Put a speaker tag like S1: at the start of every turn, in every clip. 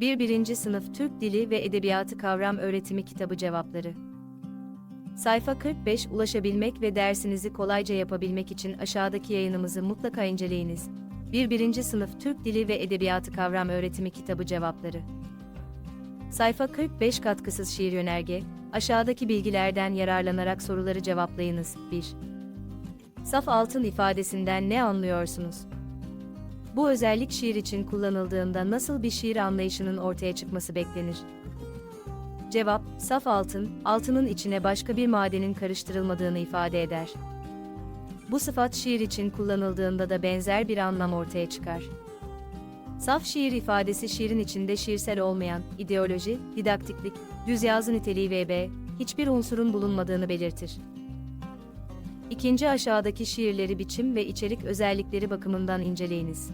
S1: 1. 1. Sınıf Türk Dili ve Edebiyatı Kavram Öğretimi Kitabı Cevapları Sayfa 45 Ulaşabilmek ve dersinizi kolayca yapabilmek için aşağıdaki yayınımızı mutlaka inceleyiniz. 1. 1. Sınıf Türk Dili ve Edebiyatı Kavram Öğretimi Kitabı Cevapları Sayfa 45 Katkısız Şiir Yönerge Aşağıdaki bilgilerden yararlanarak soruları cevaplayınız. 1. Saf altın ifadesinden ne anlıyorsunuz? Bu özellik şiir için kullanıldığında nasıl bir şiir anlayışının ortaya çıkması beklenir? Cevap, saf altın, altının içine başka bir madenin karıştırılmadığını ifade eder. Bu sıfat şiir için kullanıldığında da benzer bir anlam ortaya çıkar. Saf şiir ifadesi şiirin içinde şiirsel olmayan, ideoloji, didaktiklik, düz yazı niteliği ve hiçbir unsurun bulunmadığını belirtir. İkinci aşağıdaki şiirleri biçim ve içerik özellikleri bakımından inceleyiniz.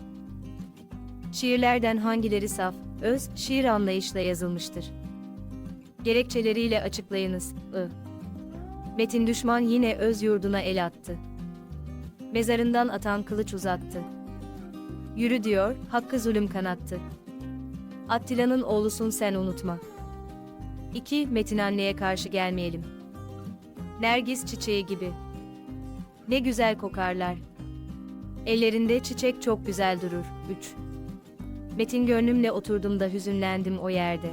S1: Şiirlerden hangileri saf, öz, şiir anlayışla yazılmıştır? Gerekçeleriyle açıklayınız. I. Metin düşman yine öz yurduna el attı. Mezarından atan kılıç uzattı. Yürü diyor, hakkı zulüm kanattı. Attila'nın oğlusun sen unutma. 2. Metin anneye karşı gelmeyelim. Nergis çiçeği gibi. Ne güzel kokarlar. Ellerinde çiçek çok güzel durur. 3. Metin gönlümle oturdum da hüzünlendim o yerde.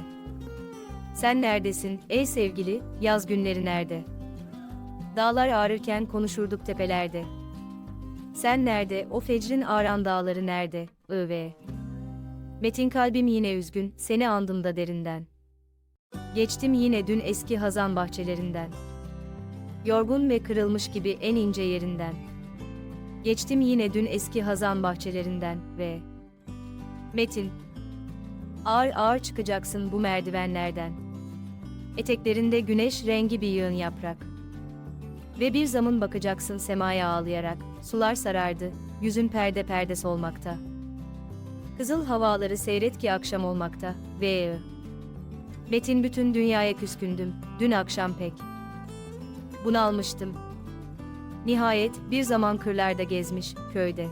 S1: Sen neredesin, ey sevgili, yaz günleri nerede? Dağlar ağrırken konuşurduk tepelerde. Sen nerede, o fecrin ağran dağları nerede, ıv. Metin kalbim yine üzgün, seni andım da derinden. Geçtim yine dün eski hazan bahçelerinden. Yorgun ve kırılmış gibi en ince yerinden. Geçtim yine dün eski hazan bahçelerinden ve... Metin, Ağır ağır çıkacaksın bu merdivenlerden. Eteklerinde güneş rengi bir yığın yaprak. Ve bir zaman bakacaksın semaya ağlayarak, sular sarardı, yüzün perde perde solmakta. Kızıl havaları seyret ki akşam olmakta, ve Metin bütün dünyaya küskündüm, dün akşam pek. Bunalmıştım. Nihayet bir zaman kırlarda gezmiş, köyde.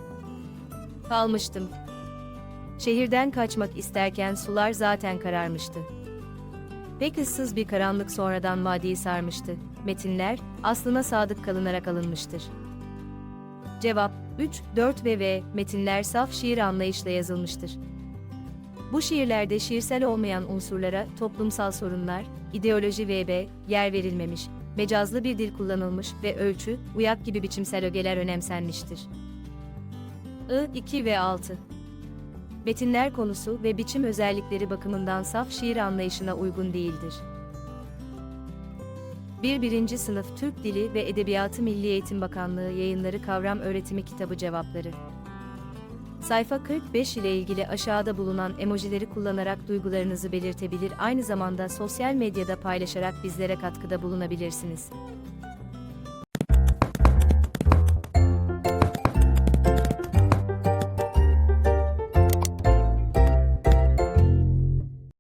S1: Kalmıştım, Şehirden kaçmak isterken sular zaten kararmıştı. Pek ıssız bir karanlık sonradan vadiyi sarmıştı. Metinler, aslına sadık kalınarak alınmıştır. Cevap 3, 4 ve V metinler saf şiir anlayışla yazılmıştır. Bu şiirlerde şiirsel olmayan unsurlara, toplumsal sorunlar, ideoloji ve B, yer verilmemiş, mecazlı bir dil kullanılmış ve ölçü, uyak gibi biçimsel ögeler önemsenmiştir. I, 2 ve 6 metinler konusu ve biçim özellikleri bakımından saf şiir anlayışına uygun değildir. 1. 1. Sınıf Türk Dili ve Edebiyatı Milli Eğitim Bakanlığı Yayınları Kavram Öğretimi Kitabı Cevapları Sayfa 45 ile ilgili aşağıda bulunan emojileri kullanarak duygularınızı belirtebilir aynı zamanda sosyal medyada paylaşarak bizlere katkıda bulunabilirsiniz.